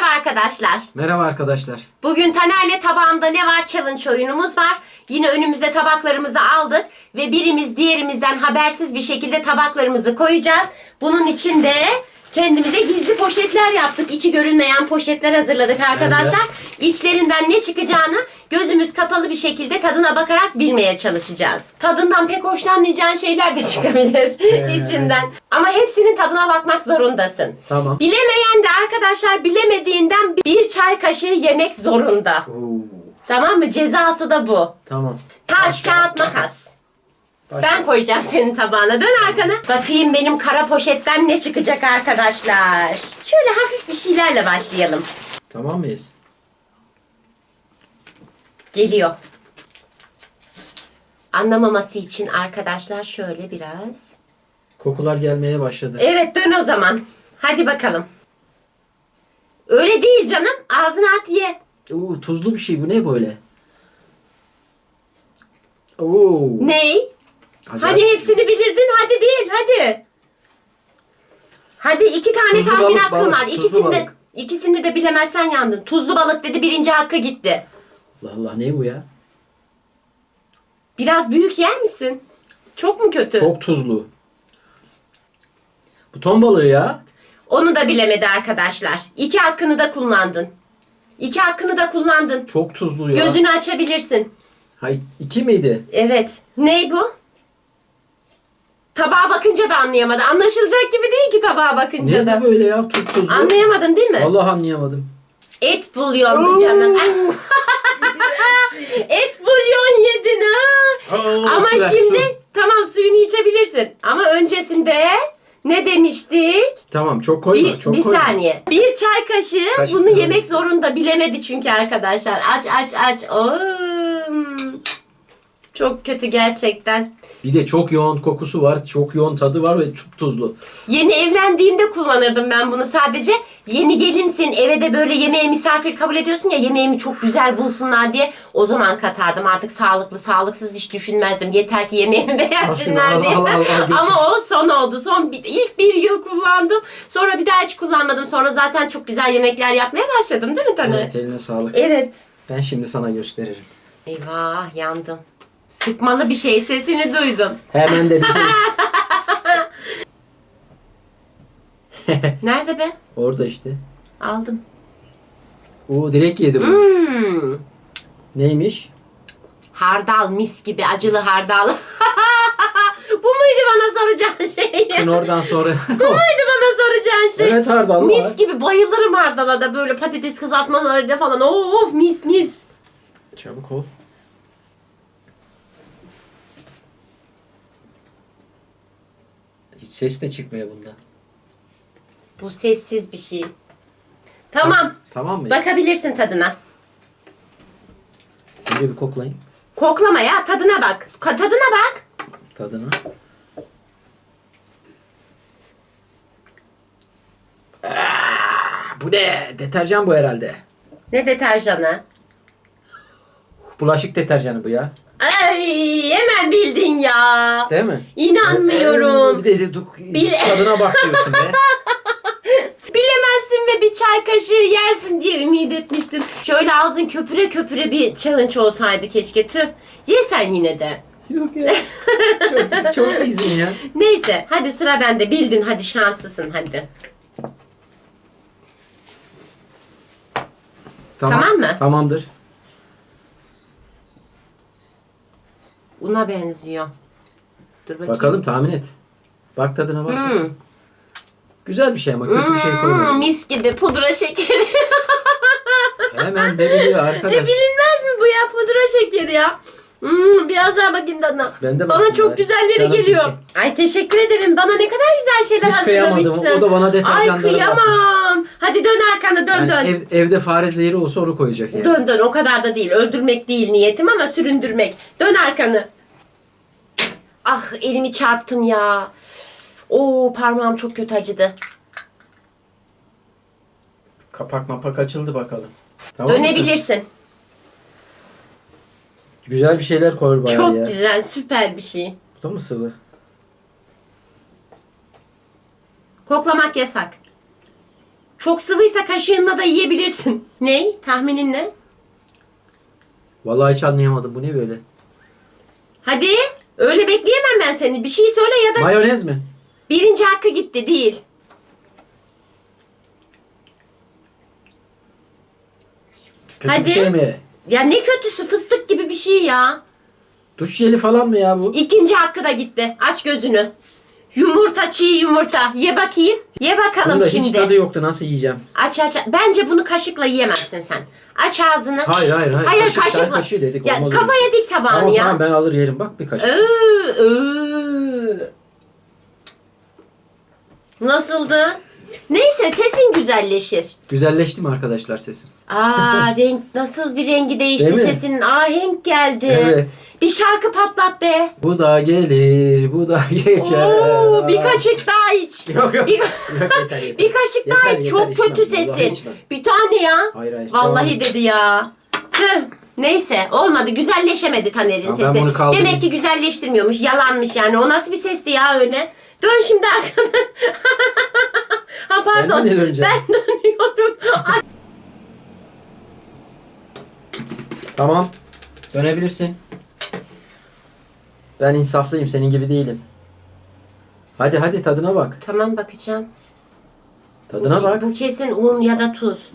merhaba arkadaşlar. Merhaba arkadaşlar. Bugün Taner'le tabağımda ne var challenge oyunumuz var. Yine önümüze tabaklarımızı aldık ve birimiz diğerimizden habersiz bir şekilde tabaklarımızı koyacağız. Bunun için de kendimize gizli poşetler yaptık. İçi görünmeyen poşetler hazırladık arkadaşlar. İçlerinden ne çıkacağını gözümüz kapalı bir şekilde tadına bakarak bilmeye çalışacağız. Tadından pek hoşlanmayacağın şeyler de çıkabilir içinden. Ama hepsinin tadına bakmak zorundasın. Tamam. Bilemeyen de arkadaşlar bilemediğinden bir çay kaşığı yemek zorunda. Oo, Tamam mı? Cezası da bu. tamam. Taş, kağıt, makas. Ben koyacağım senin tabağına. Dön arkana. Bakayım benim kara poşetten ne çıkacak arkadaşlar. Şöyle hafif bir şeylerle başlayalım. Tamam mıyız? Geliyor. Anlamaması için arkadaşlar şöyle biraz. Kokular gelmeye başladı. Evet dön o zaman. Hadi bakalım. Öyle değil canım. Ağzına at ye. Oo, tuzlu bir şey bu ne böyle? Oo. Ney? Acayip. Hadi hepsini bilirdin. Hadi bil. Hadi. Hadi iki tane Tuzlu tahmin balık, hakkın balık, var. tuzlu İkisini de, balık. ikisini de bilemezsen yandın. Tuzlu balık dedi. Birinci hakkı gitti. Allah Allah ne bu ya? Biraz büyük yer misin? Çok mu kötü? Çok tuzlu. Bu ton balığı ya. Onu da bilemedi arkadaşlar. İki hakkını da kullandın. İki hakkını da kullandın. Çok tuzlu ya. Gözünü açabilirsin. Hay iki miydi? Evet. Ney bu? Tabağa bakınca da anlayamadı. Anlaşılacak gibi değil ki tabağa bakınca Ne da. bu böyle ya? Tuz tuzlu. Anlayamadın değil mi? Vallahi anlayamadım. Et bulyondu canım. Et bulyon yedin ha. Ama şimdi tamam suyunu içebilirsin. Ama öncesinde ne demiştik? Tamam çok koyma. Bir, çok bir koyma. saniye. Bir çay kaşığı Kaşık bunu daha yemek zorunda bilemedi çünkü arkadaşlar. Aç aç aç. Oo. Çok kötü gerçekten. Bir de çok yoğun kokusu var. Çok yoğun tadı var ve çok tuzlu. Yeni evlendiğimde kullanırdım ben bunu sadece. Yeni gelinsin eve de böyle yemeğe misafir kabul ediyorsun ya yemeğimi çok güzel bulsunlar diye. O zaman katardım artık sağlıklı sağlıksız hiç düşünmezdim. Yeter ki yemeğimi beğensinler al, diye. al, al, al. Ama o son oldu. Son bir, ilk bir yıl kullandım. Sonra bir daha hiç kullanmadım. Sonra zaten çok güzel yemekler yapmaya başladım değil mi Taner? Evet eline sağlık. Evet. Ben şimdi sana gösteririm. Eyvah yandım. Sıkmalı bir şey sesini duydum. Hemen de bir Nerede be? Orada işte. Aldım. O direkt yedi bu. Hmm. Neymiş? Hardal mis gibi acılı hardal. Bu muydu bana soracağın şey? Gün oradan sonra. Bu muydu bana soracağın şey? evet hardal Mis var. gibi bayılırım hardala da böyle patates kızartmalarıyla falan. Of mis mis. Çabuk ol. Hiç ses de çıkmıyor bunda. Bu sessiz bir şey. Tamam. Tamam mı? Bakabilirsin tadına. Önce bir koklayın Koklama ya tadına bak. Ka- tadına bak. tadına. Aa, bu ne? Deterjan bu herhalde. Ne deterjanı? Bulaşık deterjanı bu ya. Ay hemen bildin ya. Değil mi? İnanmıyorum. Bir de duk- Bil- tadına bak diyorsun be. Bilemezsin ve bir çay kaşığı yersin diye ümit etmiştim. Şöyle ağzın köpüre köpüre bir challenge olsaydı keşke. Tüh. Ye sen yine de. Yok ya. Çok, çok iyisin ya. Neyse hadi sıra bende. Bildin hadi şanslısın hadi. Tamam mı? Tamamdır. Una benziyor. Dur bakayım. Bakalım tahmin et. Bak tadına bak. Hmm. Güzel bir şey ama kötü bir şey Hmm, koymadım. mis gibi pudra şekeri. Hemen de biliyor e, arkadaş. bilinmez mi bu ya pudra şekeri ya? Hmm, biraz daha bakayım tadına. Ben de Bana çok güzelleri Canım geliyor. çekti. Ay teşekkür ederim. Bana ne kadar güzel şeyler Hiç kıyamadım. hazırlamışsın. O da bana deterjanları Ay kıyamam. Hadi dön arkana dön Yani dön. ev- evde fare zehri olsa onu koyacak yani. Dön dön o kadar da değil. Öldürmek değil niyetim ama süründürmek. Dön arkanı. Ah elimi çarptım ya. Oo parmağım çok kötü acıdı. Kapak mapak açıldı bakalım. Tamam mısın? Dönebilirsin. Güzel bir şeyler koy bari Çok ya. güzel süper bir şey. Bu da mı sıvı? Koklamak yasak. Çok sıvıysa kaşığınla da yiyebilirsin. Ne? Tahminin ne? Vallahi hiç anlayamadım. Bu ne böyle? Hadi. Öyle bekleyemem ben seni. Bir şey söyle ya da Mayonez mi? birinci hakkı gitti değil. Kötü Hadi. bir şey mi? Ya ne kötüsü fıstık gibi bir şey ya. Duş jeli falan mı ya bu? İkinci hakkı da gitti. Aç gözünü. Yumurta çiğ yumurta. Ye bakayım. Ye bakalım Bunda şimdi. hiç tadı yoktu. Nasıl yiyeceğim? Aç aç. Bence bunu kaşıkla yiyemezsin sen. Aç ağzını. Hayır hayır hayır. Hayır Kaşık, kaşıkla. kaşığı dedik. Ya olmaz kafaya dik tabağını Tamam ya. tamam ben alır yerim. Bak bir kaşık. Iı, ıı. Nasıldı? Neyse sesin güzelleşir. Güzelleşti mi arkadaşlar sesim? Aa renk nasıl bir rengi değişti Değil mi? sesinin. Ahenk geldi. Evet. Bir şarkı patlat be. Bu da gelir, bu da geçer. Oo, bir kaşık daha iç. Yok yok. Bir, Yok, yeter, yeter. bir kaşık Yeter, daha iç. yeter, Çok içmem. kötü Vallahi sesin. içmem. Bir tane ya. Hayır, hayır. Vallahi Devam. dedi ya. Tüh. Neyse olmadı. Güzelleşemedi Taner'in Tamam, ben sesi. bunu kaldırayım. Demek ki güzelleştirmiyormuş. Yalanmış yani. O nasıl bir sesti ya öyle? Dön şimdi arkana. Ha pardon. Ben de ne döneceğim? Ben dönüyorum. Ay, Tamam. Dönebilirsin. Ben insaflıyım, senin gibi değilim. Hadi hadi tadına bak. tamam bakacağım. Tadına bu, bak. Bu kesin un ya da tuz.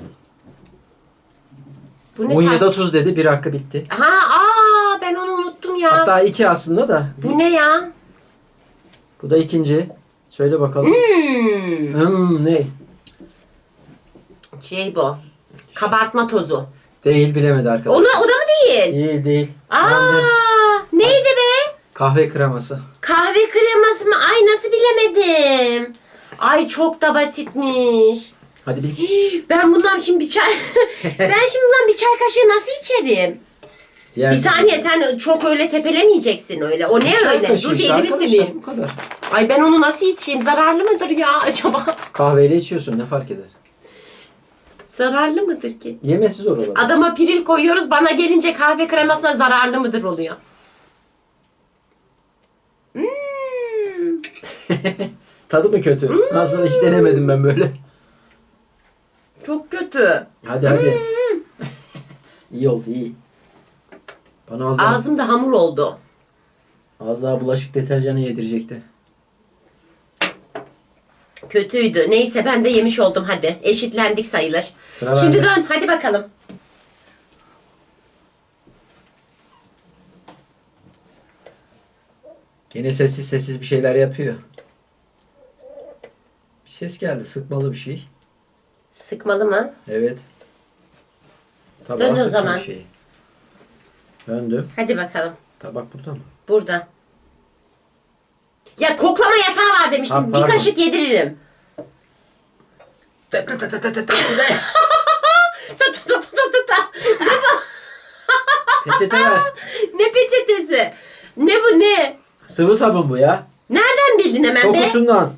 Bu ne Un ya da tuz dedi, bir hakkı bitti. Ha aa ben onu unuttum ya. Hatta iki aslında da. Bu ne ya? Bu da ikinci. Söyle bakalım. Hmm. Hmm, ne? Şey bu. Kabartma tozu. Değil bilemedi arkadaş. Onu, o da mı değil? Değil değil. Aa, Yandı. neydi be? Kahve kreması. Kahve kreması mı? Ay nasıl bilemedim. Ay çok da basitmiş. Hadi bir Ben bundan şimdi bir çay... ben şimdi bundan bir çay kaşığı nasıl içerim? Diğer Bir saniye sen çok öyle tepelemeyeceksin öyle. O ne öyle? Dur işte elimi sileyim. Bu kadar. Ay ben onu nasıl içeyim? Zararlı mıdır ya acaba? Kahveyle içiyorsun ne fark eder? Zararlı mıdır ki? Yemesi zor olur. Adama piril koyuyoruz bana gelince kahve kremasına zararlı mıdır oluyor. Hmm. Tadı mı kötü? Nasıl hiç denemedim ben böyle. Çok kötü. Hadi hadi. iyi oldu iyi. Bana az daha, Ağzımda hamur oldu. az daha bulaşık deterjanı yedirecekti. Kötüydü. Neyse ben de yemiş oldum hadi. Eşitlendik sayılır. Sıra Şimdi bende. dön hadi bakalım. Yine sessiz sessiz bir şeyler yapıyor. Bir ses geldi sıkmalı bir şey. Sıkmalı mı? Evet. Tabağa Dön o zaman. şey. Döndüm. Hadi bakalım. Tabak burada mı? Burada. Ya koklama yasağı var demiştim. Ha, bir pardon. kaşık yediririm. Ta ta ta ta ta ta. Peçete ver. Ne peçetesi? Ne bu ne? Sıvı sabun bu ya. Nereden bildin hemen be? Kokusundan.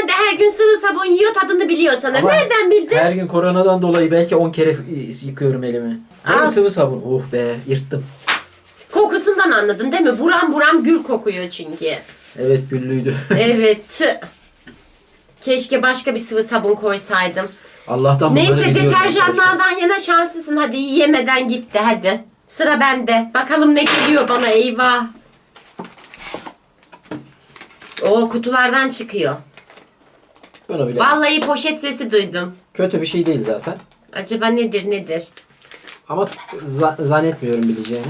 Gören de her gün sıvı sabun yiyor tadını biliyor sanırım. Ama Nereden bildin? Her gün koronadan dolayı belki 10 kere yıkıyorum elimi. Al. sıvı sabun? Oh be yırttım. Kokusundan anladın değil mi? Buram buram gül kokuyor çünkü. Evet güllüydü. Evet. tüh. Keşke başka bir sıvı sabun koysaydım. Allah'tan bunları Neyse biliyorum arkadaşlar. deterjanlardan yana şanslısın. Hadi yemeden gitti hadi. Sıra bende. Bakalım ne geliyor bana eyvah. O kutulardan çıkıyor. Bunu bile. Vallahi poşet sesi duydum. Kötü bir şey değil zaten. Acaba nedir nedir? Ama za- zannetmiyorum bileceğini.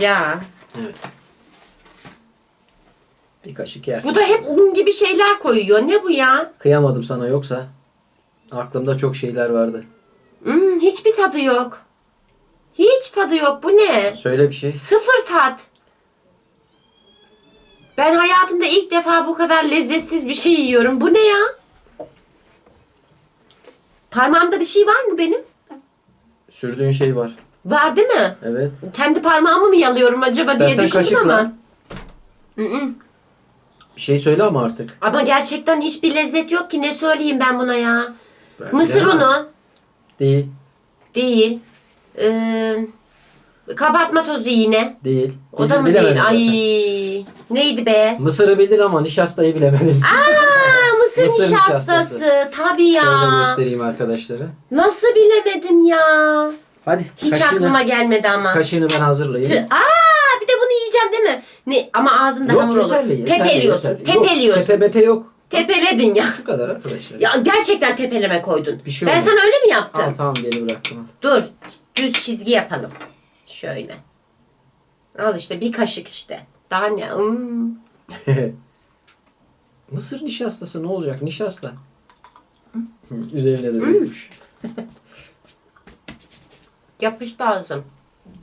Ya. Evet. Bir kaşık yersin. Bu da hep un gibi şeyler koyuyor. Ne bu ya? Kıyamadım sana yoksa. Aklımda çok şeyler vardı. Hmm, hiçbir tadı yok. Hiç tadı yok. Bu ne? Söyle bir şey. Sıfır tat. Ben hayatımda ilk defa bu kadar lezzetsiz bir şey yiyorum. Bu ne ya? Parmağımda bir şey var mı benim? Sürdüğün şey var. Var değil mi? Evet. Kendi parmağımı mı yalıyorum acaba diye İstersen düşündüm kaşıkla. ama. Hı-hı. Bir şey söyle ama artık. Ama gerçekten hiçbir lezzet yok ki. Ne söyleyeyim ben buna ya? Ben Mısır bilemem. unu. Değil. Değil. Ee, kabartma tozu yine. Değil. O da mı değil? zaten. Ay neydi be? Mısırı bildin ama nişastayı bilemedin. Mısır mısır, nişastası. nişastası. Tabii ya. Şöyle göstereyim arkadaşlara. Nasıl bilemedim ya? Hadi Hiç kaşığını, aklıma gelmedi ama. kaşığını ben hazırlayayım. Tüh, Aa bir de bunu yiyeceğim değil mi? Ne ama ağzında Yok hamur olur. yeterli, yeterli, Tepeliyorsun. yeterli. Yok, Tepeliyorsun. tepe bepe yok. Tepeledin ya. Şu kadar arkadaşlar. Ya gerçekten tepeleme koydun. Bir şey ben olmaz. sana öyle mi yaptım? Al tamam beni bıraktım. Dur. Düz çizgi yapalım. Şöyle. Al işte bir kaşık işte. Daha ne? Hmm. Mısır nişastası ne olacak? Nişasta. Üzerine de dökmüş. Yapıştı ağzım.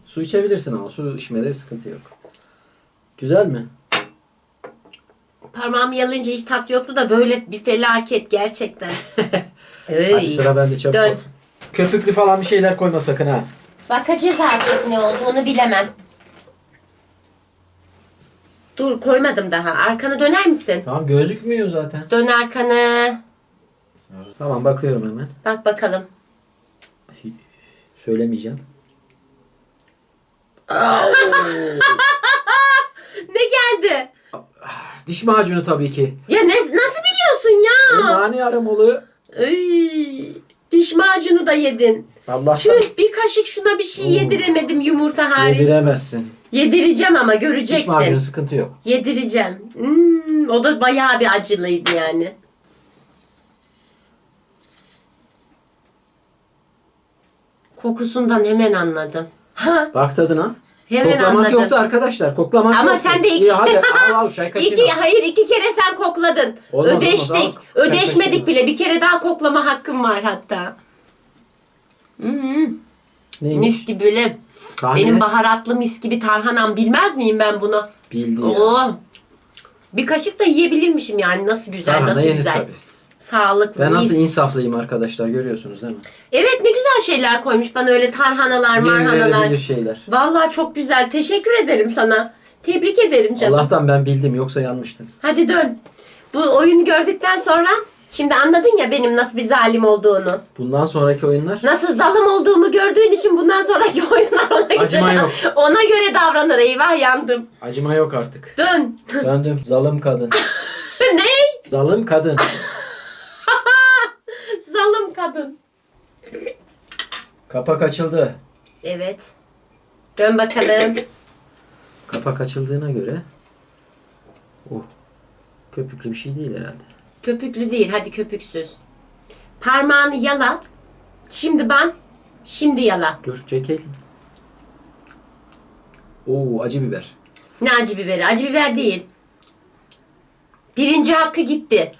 Su içebilirsin ama su içmede sıkıntı yok. Güzel mi? Parmağımı yalayınca hiç tat yoktu da böyle bir felaket gerçekten. Hadi sıra bende çabuk Dön. ol. Köpüklü falan bir şeyler koyma sakın ha. Bakacağız artık ne olduğunu bilemem. Dur koymadım daha. Arkanı döner misin? Tamam gözükmüyor zaten. Dön arkanı. Tamam bakıyorum hemen. Bak bakalım. Söylemeyeceğim. Ne geldi? Diş macunu tabii ki. Ya ne, nasıl biliyorsun E, ya? nane aromalı. Ay, diş macunu da yedin. Allah'tan Tüh bir kaşık şuna bir şey Oo. yediremedim yumurta hariç. yediremezsin. Yedireceğim ama Diş göreceksin. macunu sıkıntı yok. Yedireceğim. Hmm, o da bayağı bir acılıydı yani. Kokusundan hemen anladım. Ha, Bak tadına. Hemen Koklamak anladım. yoktu arkadaşlar. Koklamak Ama yoktu. sen de iki- İyi, hadi al al çay kaşığını. İki, hayır iki kere sen kokladın. Olmaz, Ödeştik. olmaz, al. Çay Ödeşmedik kaşığını. bile. Bir kere daha koklama hakkım var hatta. Hmm, Neymiş? mis gibi. Tahmin Benim et. baharatlı mis gibi tarhanam bilmez miyim ben bunu? Bildi ya. Oo. Bir kaşık da yiyebilirmişim yani. Nasıl güzel, Tarhana nasıl yenir güzel. tabii. Sağlıklı, Ben nasıl mis. insaflıyım arkadaşlar görüyorsunuz değil mi? Evet ne güzel şeyler koymuş bana öyle tarhanalar, marhanalar. Şeyler. Vallahi çok güzel. Teşekkür ederim sana. Tebrik ederim canım. Allah'tan ben bildim yoksa yanmıştım. Hadi dön. Bu oyunu gördükten sonra şimdi anladın ya benim nasıl bir zalim olduğunu. Bundan sonraki oyunlar Nasıl zalim olduğumu gördüğün için bundan sonraki oyunlar ona Acıma göre, yok. ona göre davranır. Eyvah yandım. acıma yok artık. Dön. Döndüm. Zalim kadın. ne? Zalim kadın. Zalim kadın. Kapak açıldı. Evet. Dön bakalım. Kapak açıldığına göre Oh. Köpüklü bir şey değil herhalde. Köpüklü değil. Hadi köpüksüz. Parmağını yala. Şimdi ban. Şimdi yala. Dur çekelim. Oo acı biber. Ne acı biberi? Acı biber değil. Birinci hakkı gitti.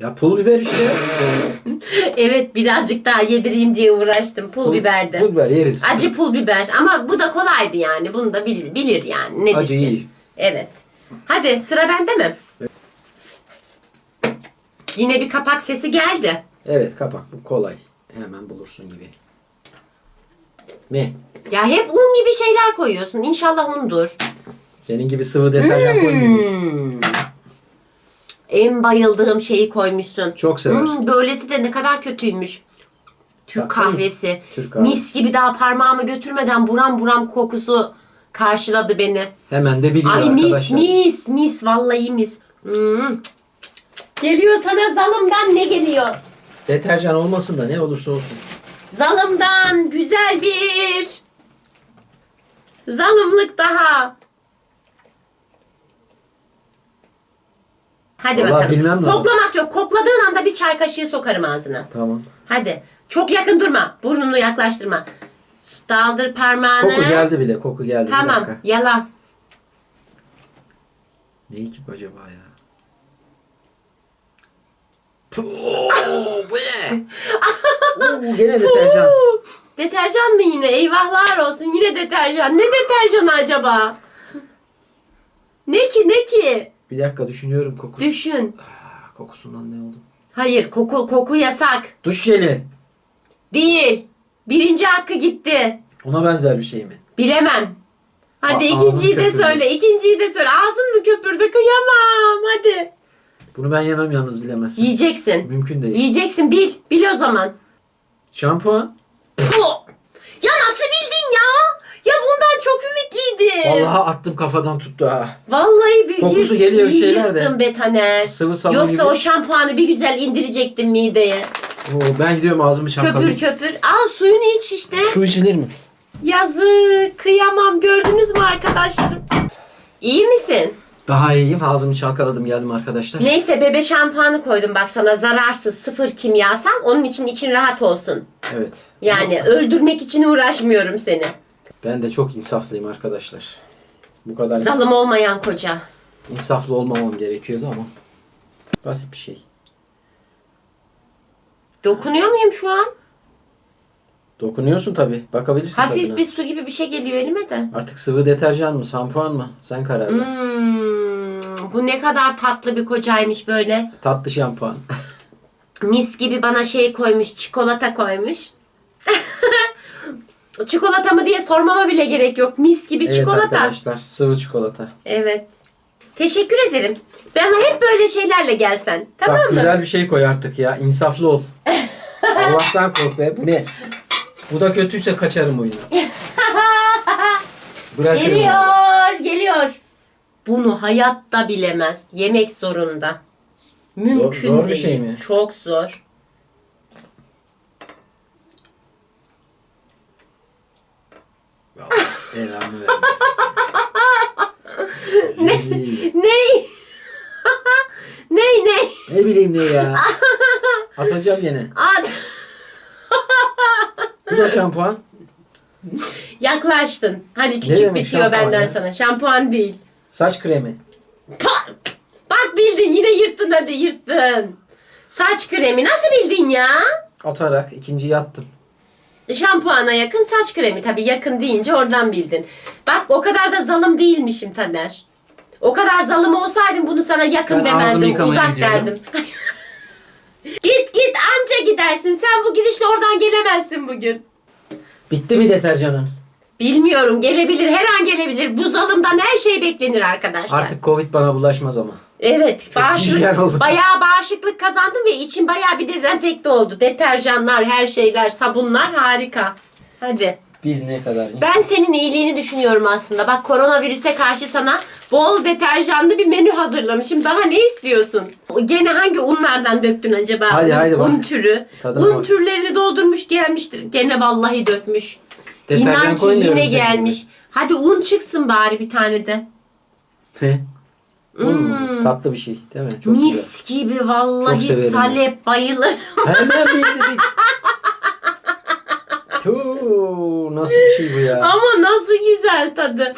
Ya pul biber işte. evet birazcık daha yedireyim diye uğraştım. Pul, Pul- biberdi. Pul biber yeriz. Acı pul biber. Ama bu da kolaydı yani. Bunu da bilir, bilir yani. Nedir Acı ki? iyi. Evet. Hadi sıra bende mi? Yine bir kapak sesi geldi. Evet kapak bu kolay. Hemen bulursun gibi. Ne? Ya hep un gibi şeyler koyuyorsun. İnşallah undur. Senin gibi sıvı deterjan koymuyoruz. En bayıldığım şeyi koymuşsun. Çok sever. Hmm, böylesi de ne kadar kötüymüş. Türk kahvesi. Türk kahvesi. Mis gibi daha parmağımı götürmeden buram buram kokusu karşıladı beni. Hemen de biliyor Ay mis arkadaşlar. mis mis vallahi mis. Hmm. Geliyor sana zalımdan ne geliyor? Deterjan olmasın da ne olursa olsun. Zalımdan güzel bir zalımlık daha. Hadi Vallahi bakalım. bilmem lazım. Koklamak yok. Kokladığın anda bir çay kaşığı sokarım ağzına. Tamam. Hadi. Çok yakın durma. Burnunu yaklaştırma. Daldır parmağını. Koku geldi bile. Koku geldi. Bir Tamam. dakika. Yala. Ne ki bu acaba ya? Bu ne? Oo, gene deterjan. Huu! Deterjan mı yine? Eyvahlar olsun. Yine deterjan. Ne deterjanı acaba? Ne ki ne ki? Bir dakika düşünüyorum koku. Düşün. Aa, kokusundan ne oldu? Hayır koku koku yasak. Duş jeli. Değil. Birinci hakkı gitti. Ona benzer bir şey mi? Bilemem. Hadi ağzım ikinciyi de köpürdü. söyle. ikinciyi de söyle. Ağzın mı köpürdü? Kıyamam. Hadi. Bunu ben yemem yalnız bilemezsin. Yiyeceksin. Mümkün değil. Yiyeceksin. Bil. Bil o zaman. Şampuan. Puh! Ya nasıl bildin ya? Bundan çok ümitliydim. Vallahi attım kafadan tuttu ha. Vallahi bir Kokusu yırt- geliyor bir şeyler de. yırttın be Taner. Sıvı sabun Yoksa gibi. o şampuanı bir güzel indirecektin mideye. Oo, ben gidiyorum ağzımı çalkalayayım. Köpür köpür. Al suyunu iç işte. Su içilir mi? Yazık. Kıyamam. Gördünüz mü arkadaşlarım? İyi misin? Daha iyiyim. Ağzımı çalkaladım geldim arkadaşlar. Neyse bebe şampuanı koydum bak sana zararsız sıfır kimyasal. Onun için için rahat olsun. Evet. Yani öldürmek için uğraşmıyorum seni. Ben de çok insaflıyım arkadaşlar. Bu kadar Zalım olmayan koca. insaflı olmamam gerekiyordu ama. Basit bir şey. Dokunuyor muyum şu an? Dokunuyorsun tabi. Bakabilirsin Hafif tadına. bir su gibi bir şey geliyor elime de. Artık sıvı deterjan mı, şampuan mı? Sen karar ver. Hmm, bu ne kadar tatlı bir kocaymış böyle. Tatlı şampuan. Mis gibi bana şey koymuş, çikolata koymuş. çikolata mı diye sormama bile gerek yok. Mis gibi evet çikolata. arkadaşlar. Sıvı çikolata. Evet. Teşekkür ederim. Ben hep böyle şeylerle gelsen. Tamam Bak mı? güzel bir şey koy artık ya. İnsaflı ol. Allah'tan kork be. Bu ne? Bu da kötüyse kaçarım oyunu. Bırakırım. onu. Geliyor, geliyor. Bunu hayatta bilemez. Yemek zorunda. Mümkün zor bir değil. şey mi? Çok zor. Ya, Belanı vermesin. Ney? ney ney? Ne bileyim ne ya. Atacağım yine. Ad. Bu da şampuan. Yaklaştın. Hadi küçük demek bitiyor şampuan benden ya? sana. Şampuan değil. Saç kremi. Pa- Bak bildin yine yırttın hadi yırttın. Saç kremi nasıl bildin ya? Atarak ikinciyi attım. Şampuana yakın saç kremi. Tabii yakın deyince oradan bildin. Bak o kadar da zalim değilmişim Taner. O kadar zalim olsaydım bunu sana yakın Ben ağzımı demezdim. yıkamaya Uzak gidiyorum. derdim. git git anca gidersin. Sen bu gidişle oradan gelemezsin bugün. Bitti mi deterjanın? Bilmiyorum gelebilir her an gelebilir. Bu zalımdan her şey beklenir arkadaşlar. Artık Covid bana bulaşmaz ama. Evet, Çok bağışıklık, hijyen oldu. bayağı bağışıklık kazandım ve içim bayağı bir dezenfekte oldu. Deterjanlar, her şeyler, sabunlar harika. Hadi. Biz ne kadar Ben senin iyiliğini düşünüyorum aslında. Bak koronavirüse karşı sana bol deterjanlı bir menü hazırlamışım. Daha ne istiyorsun? Gene hangi unlardan döktün acaba? Hadi, un, bak. un türü. Tadına un bak. türlerini doldurmuş gelmiştir. Gene vallahi dökmüş. Deterjan İnan ki koymuyorum yine senin gelmiş. Hadi un çıksın bari bir tane de. Un mu? Tatlı bir şey değil mi? Çok güzel. Hmm. Mis gibi vallahi severim salep bayılır. Hemen bildi bildi. Tuu, nasıl bir şey bu ya? Ama nasıl güzel tadı. Al o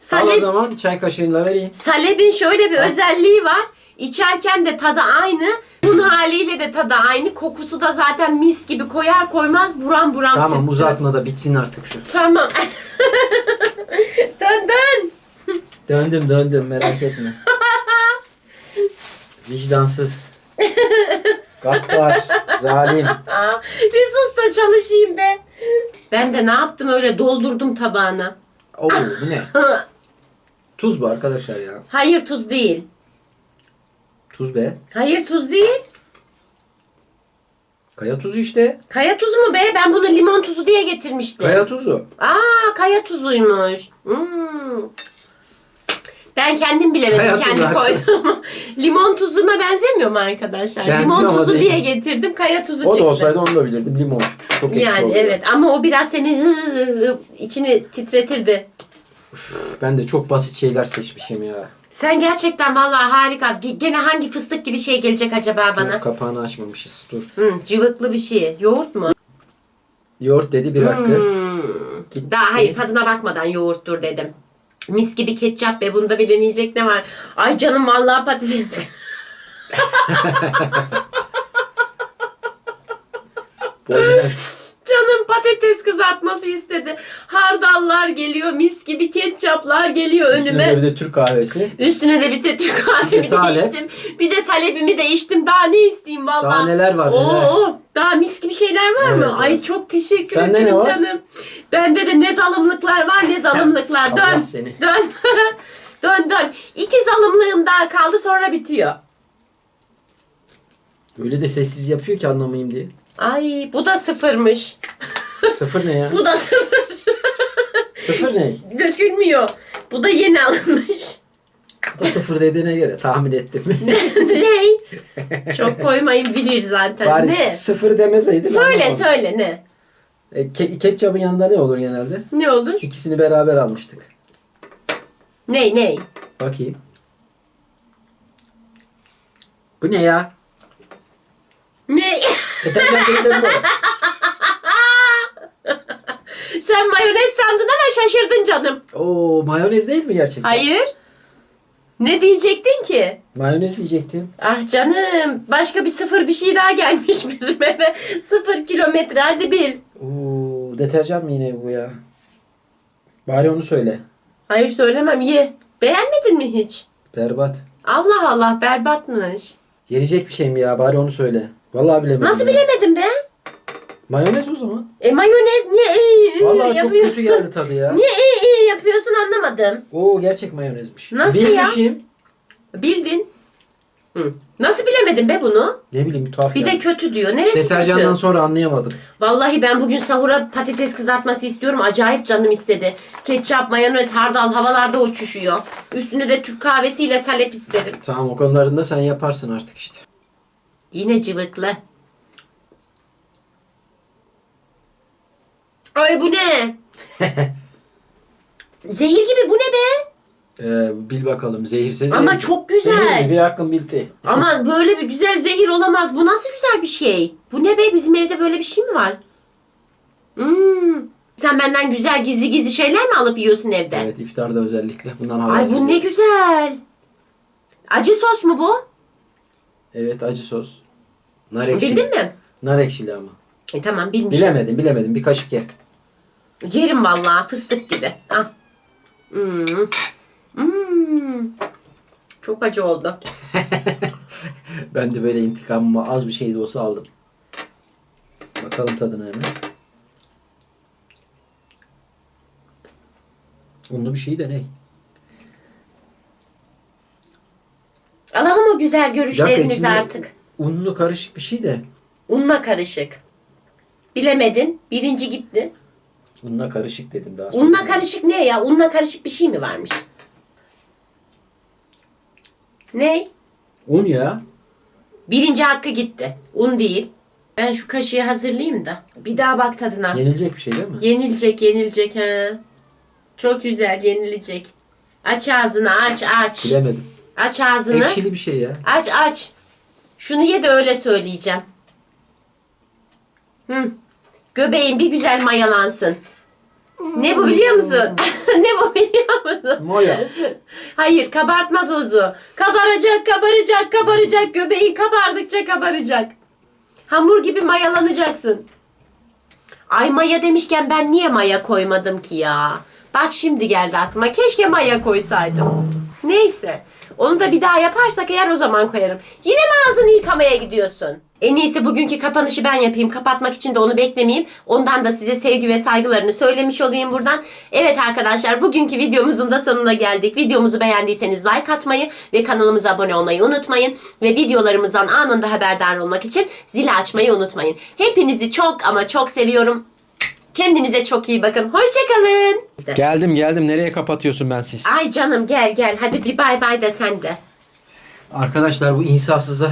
Salep, zaman çay kaşığıyla vereyim. salebin şöyle bir özelliği var. İçerken de tadı aynı. Un haliyle de tadı aynı. Kokusu da zaten mis gibi koyar koymaz buram buram Tamam tüttü. uzatma da bitsin artık şu. Tamam. dön dön. Döndüm döndüm merak etme. Vicdansız. Gaddar. Zalim. Aa, bir sus da çalışayım be. Ben de ne yaptım öyle doldurdum tabağına. Oo bu ne? Tuz bu arkadaşlar ya. Hayır tuz değil. Tuz be. Hayır tuz değil. Kaya tuzu işte. Kaya tuzu mu be? Ben bunu limon tuzu diye getirmiştim. Kaya tuzu. Aa kaya tuzuymuş. Hmm. Ben kendim bilemedim. Kaya tuzu kendim arkadaş. koydum. Limon tuzuna benzemiyor mu arkadaşlar? Benziyor Limon ama tuzu değil. diye getirdim. Kaya tuzu O çıktı. da olsaydı onu da bilirdim. Limon çünkü çok ekşi yani oluyor. evet ama o biraz seni hı hı hı içini titretirdi. Ben de çok basit şeyler seçmişim ya. Sen gerçekten vallahi harika. Ge- Gene hangi fıstık gibi şey gelecek acaba bana? kapağını açmamışız. Dur. Hı, cıvıklı bir şey. Yoğurt mu? Yoğurt dedi bir hakkı. Hmm. Daha hayır tadına bakmadan yoğurttur dedim. Mis gibi ketçap be bunda bilemeyecek ne var? Ay canım vallahi patates. Boynuna- Canım patates kızartması istedi. Hardallar geliyor, mis gibi ketçaplar geliyor Üstüne önüme. de bir de Türk kahvesi. Üstüne de bir de Türk kahvemi de salep. içtim. Bir de salepimi de içtim. Daha ne isteyeyim vallahi. Daha neler var, Oo, neler. daha mis gibi şeyler var mı? evet. Ay çok teşekkür Sende ederim ne var? canım. Bende de ne zalımlıklar var ne zalımlıklar. Allah dön. seni. Dön. dön dön. İki zalımlığım daha kaldı sonra bitiyor. Öyle de sessiz yapıyor ki anlamayayım diye. Ay bu da sıfırmış. Sıfır ne ya? Bu da sıfır. Sıfır ne? Dökülmüyor. Bu da yeni alınmış. Bu da sıfır dediğine göre tahmin ettim. ne? Çok koymayın bilir zaten. Bari ne? sıfır demeseydin. Söyle anlamadım. söyle ne? E, ke- ketçapın yanında ne olur genelde? Ne olur? İkisini beraber almıştık. Ney ney? Bakayım. Bu ne ya? Deterjan değil mi bu? Sen mayonez sandın ama şaşırdın canım. Oo mayonez değil mi gerçekten? Hayır. Ne diyecektin ki? Mayonez diyecektim. Ah canım başka bir sıfır bir şey daha gelmiş bizim eve. Sıfır kilometre hadi bil. Oo deterjan mı yine bu ya? Bari onu söyle. Hayır söylemem ye. Beğenmedin mi hiç? Berbat. Allah Allah berbatmış. Yenecek bir şey mi ya? Bari onu söyle. Vallahi bilemedim. Nasıl bilemedin be? Mayonez o zaman. E mayonez niye iyi iyi Vallahi çok yapıyorsun? kötü geldi tadı ya. Niye iyi iyi yapıyorsun anlamadım. Oo gerçek mayonezmiş. Nasıl ya? Bilmişim. Bildin. Hı. Nasıl bilemedin be bunu? Ne bileyim bir tuhaf Bir de geldi. kötü diyor. Neresi Deterjandan kötü? sonra anlayamadım. Vallahi ben bugün sahura patates kızartması istiyorum. Acayip canım istedi. Ketçap, mayonez, hardal havalarda uçuşuyor. Üstüne de Türk kahvesiyle salep isterim. Tamam o konularında sen yaparsın artık işte. Yine cıvıklı. Ay bu ne? Zehir gibi bu ne be? Ee, bil bakalım zehirse zehir. Ama çok güzel. Zehir mi? bir hakkın bildi. Ama böyle bir güzel zehir olamaz. Bu nasıl güzel bir şey? Bu ne be? Bizim evde böyle bir şey mi var? Hmm. Sen benden güzel gizli gizli şeyler mi alıp yiyorsun evde? Evet iftarda özellikle. Bundan Ay havası. bu ne güzel. Acı sos mu bu? Evet acı sos. Nar ekşili. Bildin mi? Nar ekşili ama. E tamam bilmişim. Bilemedim bilemedim. Bir kaşık ye. Yerim vallahi fıstık gibi. Ah. Hmm. Hmm. Çok acı oldu. Ben de böyle intikamımı az bir şey de olsa aldım. Bakalım tadına hemen. Unlu bir şey de ne? Alalım o güzel görüşlerinizi içinde artık. Unlu karışık bir şey de. Unla karışık. Bilemedin. Birinci gitti. Unla karışık dedim daha sonra. Unla karışık ne ya? Unla karışık bir şey mi varmış? Ne? Un ya. Birinci hakkı gitti. Un değil. Ben şu kaşığı hazırlayayım da. Bir daha bak tadına. Yenilecek bir şey değil mi? Yenilecek, yenilecek ha. Çok güzel, yenilecek. Aç ağzını, aç, aç. Bilemedim. Aç ağzını. Ekşili bir şey ya. Aç, aç. Şunu ye de öyle söyleyeceğim. Hı. Göbeğin bir güzel mayalansın. Ne bu biliyor musun? ne bu biliyor musun? Moya. Hayır, kabartma tozu. Kabaracak, kabaracak, kabaracak. Göbeğin kabardıkça kabaracak. Hamur gibi mayalanacaksın. Ay maya demişken ben niye maya koymadım ki ya? Bak şimdi geldi aklıma. Keşke maya koysaydım. Neyse. Onu da bir daha yaparsak eğer o zaman koyarım. Yine mi ağzını yıkamaya gidiyorsun? En iyisi bugünkü kapanışı ben yapayım. Kapatmak için de onu beklemeyeyim. Ondan da size sevgi ve saygılarını söylemiş olayım buradan. Evet arkadaşlar bugünkü videomuzun da sonuna geldik. Videomuzu beğendiyseniz like atmayı ve kanalımıza abone olmayı unutmayın. Ve videolarımızdan anında haberdar olmak için zili açmayı unutmayın. Hepinizi çok ama çok seviyorum. Kendinize çok iyi bakın. Hoşçakalın. Geldim geldim. Nereye kapatıyorsun ben siz? Ay canım gel gel. Hadi bir bay bay de sen de. Arkadaşlar bu insafsıza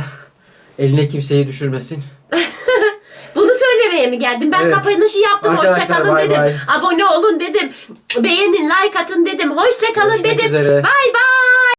eline kimseyi düşürmesin. Bunu söylemeye mi geldim? Ben Evet. kapanışı yaptım. Arkadaşlar, Hoşçakalın bay dedim. bay. Abone olun dedim. Beğenin, like atın dedim. Hoşçakalın Görüşmek dedim. üzere. Bay bay.